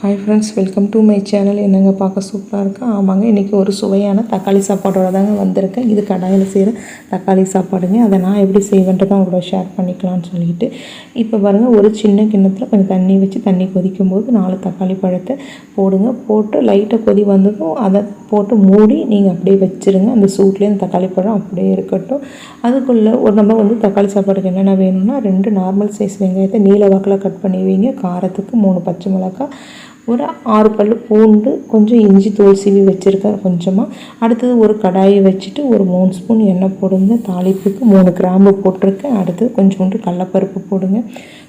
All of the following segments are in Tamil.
Hi friends welcome to my channel என்னங்க பார்க்க சூப்பராக இருக்கா? ஆமாங்க இன்றைக்கி ஒரு சுவையான தக்காளி சாப்பாடோட தாங்க வந்திருக்கேன். இது கடாயில் செய்கிற தக்காளி சாப்பாடுங்க. அதை நான் எப்படி செய்வேன்ட்டு தான் உங்களோட ஷேர் பண்ணிக்கலாம்னு சொல்லிட்டு. இப்போ பாருங்கள் ஒரு சின்ன கிண்ணத்தில் கொஞ்சம் தண்ணி வச்சு தண்ணி கொதிக்கும் போது நாலு தக்காளி பழத்தை போடுங்க. போட்டு லைட்டாக கொதி வந்ததும் அதை போட்டு மூடி நீங்கள் அப்படியே வச்சுருங்க. அந்த சூட்லேயே அந்த தக்காளி பழம் அப்படியே இருக்கட்டும். அதுக்குள்ளே ஒரு நம்ம வந்து தக்காளி சாப்பாடுக்கு என்னென்ன வேணும்னா ரெண்டு நார்மல் சைஸ் வெங்காயத்தை நீல வாக்கில் கட் பண்ணி வைங்க. காரத்துக்கு மூணு பச்சை மிளகாய் ஒரு ஆறு பல் பூண்டு கொஞ்சம் இஞ்சி தோல் சீவி வச்சுருக்கேன் கொஞ்சமாக அடுத்தது ஒரு கடாயை வச்சுட்டு ஒரு மூணு ஸ்பூன் எண்ணெய் போடுங்க. தாளிப்புக்கு மூணு கிராம்பு போட்டிருக்கேன். அடுத்தது கொஞ்சோண்டு கடலப்பருப்பு போடுங்க.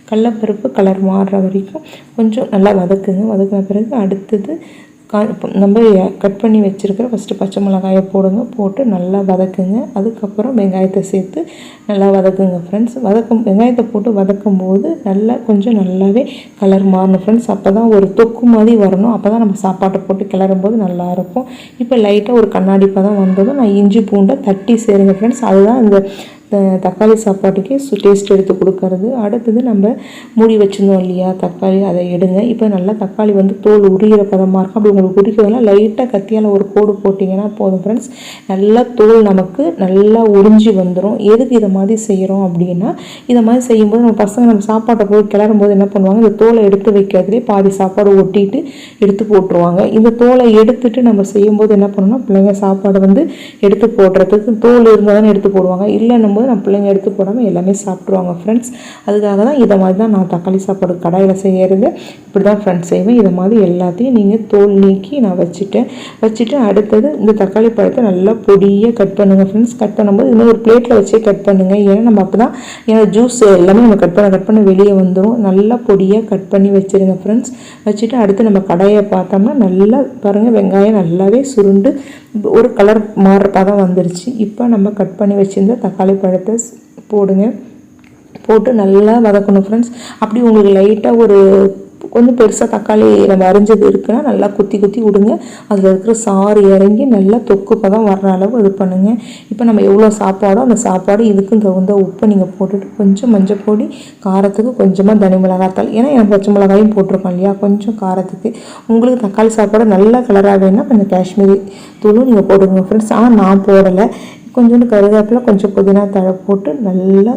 கடலப்பருப்பு கலர் மாறுற வரைக்கும் கொஞ்சம் நல்லா வதக்குங்க. வதக்கின பிறகு அடுத்தது நம்ம கட் பண்ணி வச்சுருக்கிற ஃபஸ்ட்டு பச்சை மிளகாயை போடுங்க போட்டு நல்லா வதக்குங்க. அதுக்கப்புறம் வெங்காயத்தை சேர்த்து நல்லா வதக்குங்க ஃப்ரெண்ட்ஸ் வதக்கும் வெங்காயத்தை போட்டு வதக்கும் போது நல்லா கொஞ்சம் நல்லாவே கலர் மாறணும் ஃப்ரெண்ட்ஸ் அப்போ தான் ஒரு தொக்கு மாதிரி வரணும். அப்போ தான் நம்ம சாப்பாட்டை போட்டு கிளறும் போது நல்லாயிருக்கும் இப்போ லைட்டாக ஒரு கண்ணாடி பதம் வந்ததும் நான் இஞ்சி பூண்டை தட்டி சேருங்க ஃப்ரெண்ட்ஸ் அதுதான் இந்த தக்காளி சாப்பாட்டுக்கே சு டேஸ்ட் எடுத்து கொடுக்கறது. அடுத்தது நம்ம மூடி வச்சுருந்தோம் இல்லையா தக்காளி அதை எடுங்க. இப்போ நல்லா தக்காளி வந்து தோல் உரிகிற பதமாக இருக்கும். அப்படி உங்களுக்கு உரிக்கிறதெல்லாம் லைட்டாக கத்தியால் ஒரு கோடு போட்டிங்கன்னா போதும் ஃப்ரெண்ட்ஸ் நல்லா தோல் நமக்கு நல்லா உறிஞ்சி வந்துடும் எதுக்கு இதை மாதிரி செய்கிறோம் அப்படின்னா இதை மாதிரி செய்யும்போது நம்ம பசங்க நம்ம சாப்பாட்டை போய் கிளறும் போது என்ன பண்ணுவாங்க? இந்த தோலை எடுத்து வைக்கிறதுலே பாதி சாப்பாடு ஒட்டிட்டு எடுத்து போட்டுருவாங்க. இந்த தோலை எடுத்துட்டு நம்ம செய்யும்போது என்ன பண்ணணும்னா பிள்ளைங்க சாப்பாடு வந்து எடுத்து போடுறதுக்கு தோல் இருந்தால் தானே எடுத்து போடுவாங்க. இல்லை நம்ம போது நம்ம பிள்ளைங்க எடுத்து போடாமல் எல்லாமே சாப்பிட்ருவாங்க ஃப்ரெண்ட்ஸ் அதுக்காக தான் இதை மாதிரி தான் நான் தக்காளி சாப்பாடு கடாயில் செய்கிறது இப்படி தான் ஃப்ரெண்ட்ஸ் செய்வேன். இதை மாதிரி எல்லாத்தையும் நீங்கள் தோல் நீக்கி நான் வச்சுட்டேன். வச்சுட்டு அடுத்தது இந்த தக்காளி பழத்தை நல்லா பொடியாக கட் பண்ணுங்கள் ஃப்ரெண்ட்ஸ் கட் பண்ணும்போது இது ஒரு பிளேட்டில் வச்சே கட் பண்ணுங்கள் ஏன்னா நம்ம அப்போ தான் ஏன்னா ஜூஸ் எல்லாமே நம்ம கட் பண்ண கட் பண்ண வெளியே வந்துடும் நல்லா பொடியாக கட் பண்ணி வச்சுருங்க ஃப்ரெண்ட்ஸ் வச்சுட்டு அடுத்து நம்ம கடையை பார்த்தோம்னா நல்லா பாருங்கள் வெங்காயம் நல்லாவே சுருண்டு ஒரு கலர் மாறுற தான் வந்துருச்சு. இப்போ நம்ம கட் பண்ணி வச்சுருந்த தக்காளி பழம் பழத்தை போடுங்க. போட்டு நல்லா வதக்கணும் ஃப்ரெண்ட்ஸ் அப்படி உங்களுக்கு லைட்டாக ஒரு கொஞ்சம் பெருசாக தக்காளி நம்ம அரிஞ்சது இருக்குன்னா நல்லா குத்தி குத்தி விடுங்க. அதில் இருக்கிற சாறு இறங்கி நல்லா தொக்கு பதம் வர்ற அளவு இது பண்ணுங்கள் இப்போ நம்ம எவ்வளோ சாப்பாடோ அந்த சாப்பாடு இதுக்கும் தகுந்த உப்பு நீங்கள் போட்டுட்டு கொஞ்சம் மஞ்சள் பொடி காரத்துக்கு கொஞ்சமாக தனி மிளகாத்தாள். ஏன்னா எனக்கு பச்சை மிளகாயும் போட்டிருக்கோம் இல்லையா? கொஞ்சம் காரத்துக்கு. உங்களுக்கு தக்காளி சாப்பாடு நல்லா கலராக வேணுன்னா கொஞ்சம் காஷ்மீரி தூளும் நீங்கள் போட்டுக்கோங்க ஃப்ரெண்ட்ஸ் ஆனால் நான் போடலை. கொஞ்சோண்டு கருவேப்பிலை கொஞ்சம் புதினா தழை போட்டு நல்லா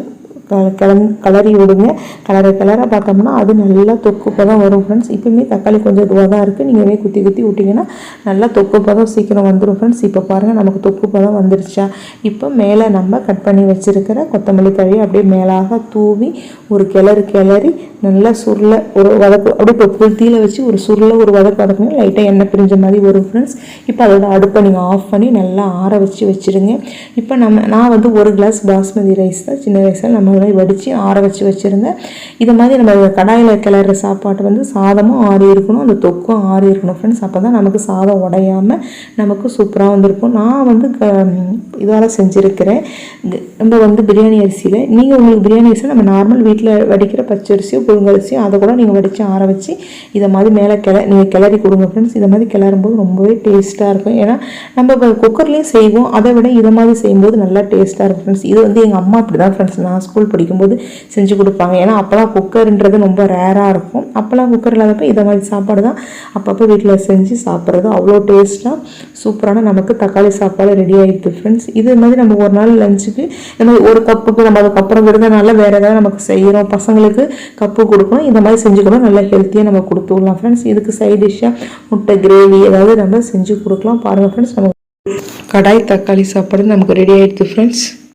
கலந் கலரி விடுங்க. கலரை கலராக பார்த்தோம்னா அது நல்லா தொக்குப்பாக தான் வரும் ஃப்ரெண்ட்ஸ் இப்போயுமே தக்காளி கொஞ்சம் இதுவாக தான் இருக்குது நீங்களே குத்தி குத்தி விட்டிங்கன்னா நல்லா தொக்குப்பாக தான் சீக்கிரம் வந்துடும் ஃப்ரெண்ட்ஸ் இப்போ பாருங்கள் நமக்கு தொக்குப்பாக தான் வந்துருச்சா? இப்போ மேலே நம்ம கட் பண்ணி வச்சுருக்கிற கொத்தமல்லி தழையை அப்படியே மேலாக தூவி ஒரு கிளறு கிளறி நல்லா சுருளை ஒரு வதக்கு அப்படியே இப்போ புத்தியில் வச்சு ஒரு சுருளை ஒரு வதக்கு வதக்குங்க. லைட்டாக எண்ணெய் பிரிஞ்ச மாதிரி வரும் ஃப்ரெண்ட்ஸ் இப்போ அதோட அடுப்பை நீங்கள் ஆஃப் பண்ணி நல்லா ஆற வச்சு வச்சுருங்க. இப்போ நம்ம நான் வந்து ஒரு கிளாஸ் பாஸ்மதி ரைஸ் தான். சின்ன ரைஸில் நம்ம மாதிரி வடித்து ஆற வச்சு வச்சுருந்தேன் இதை மாதிரி நம்ம கடாயில் கிளற சாப்பாட்டு வந்து சாதமும் ஆறி இருக்கணும் அந்த தொக்கும் ஆறி இருக்கணும் ஃப்ரெண்ட்ஸ் அப்போ தான் நமக்கு சாதம் உடையாமல் நமக்கு சூப்பராக வந்திருக்கும். நான் வந்து க இதால் செஞ்சுருக்கிறேன். நம்ம வந்து பிரியாணி அரிசியில். நீங்கள் உங்களுக்கு பிரியாணி அரிசி நம்ம நார்மல் வீட்டில் வடிக்கிற பச்சரிசியோ புழுங்கரிசியோ அதை கூட நீங்கள் வடித்து ஆற வச்சு இதை மாதிரி மேலே கிள நீங்கள் கிளறி கொடுங்க ஃப்ரெண்ட்ஸ் இதை மாதிரி கிளறும்போது ரொம்பவே டேஸ்ட்டாக இருக்கும். ஏன்னா நம்ம குக்கர்லேயும் செய்வோம். அதை விட இதை மாதிரி செய்யும்போது நல்லா டேஸ்ட்டாக இருக்கும் ஃப்ரெண்ட்ஸ் இது வந்து எங்கள் அம்மா அப்படி தான் ஃப்ரெண்ட்ஸ் நான் ஸ்கூல் படிக்கும்போது செஞ்சு கொடுப்பாங்க. ஏன்னா அப்போலாம் குக்கர்ன்றது ரொம்ப ரேராக இருக்கும். அப்போலாம் குக்கர் இல்லாதப்போ இதை மாதிரி சாப்பாடு தான் அப்பப்போ வீட்டில் செஞ்சு சாப்பிட்றது. அவ்வளோ டேஸ்ட்டாக சூப்பரான நமக்கு தக்காளி சாப்பாடு ரெடி ஆகிடுது ஃப்ரெண்ட்ஸ் இது மாதிரி நம்ம ஒரு நாள் லஞ்சுக்கு இந்த மாதிரி ஒரு கப்புக்கு நம்ம அதுக்கப்புறம் விடுறதுனால வேறு ஏதாவது நமக்கு செய்கிறோம் பசங்களுக்கு கப்பு கொடுக்கணும். இந்த மாதிரி செஞ்சுக்கணும் நல்லா ஹெல்த்தியாக நம்ம கொடுத்து விடலாம் ஃப்ரெண்ட்ஸ் இதுக்கு சைட் டிஷ்ஷாக முட்டை கிரேவி ஏதாவது நம்ம செஞ்சு கொடுக்கலாம். பாருங்கள் ஃப்ரெண்ட்ஸ் நம்ம கடாய் தக்காளி சாப்பாடு நமக்கு ரெடி ஆகிடுது ஃப்ரெண்ட்ஸ்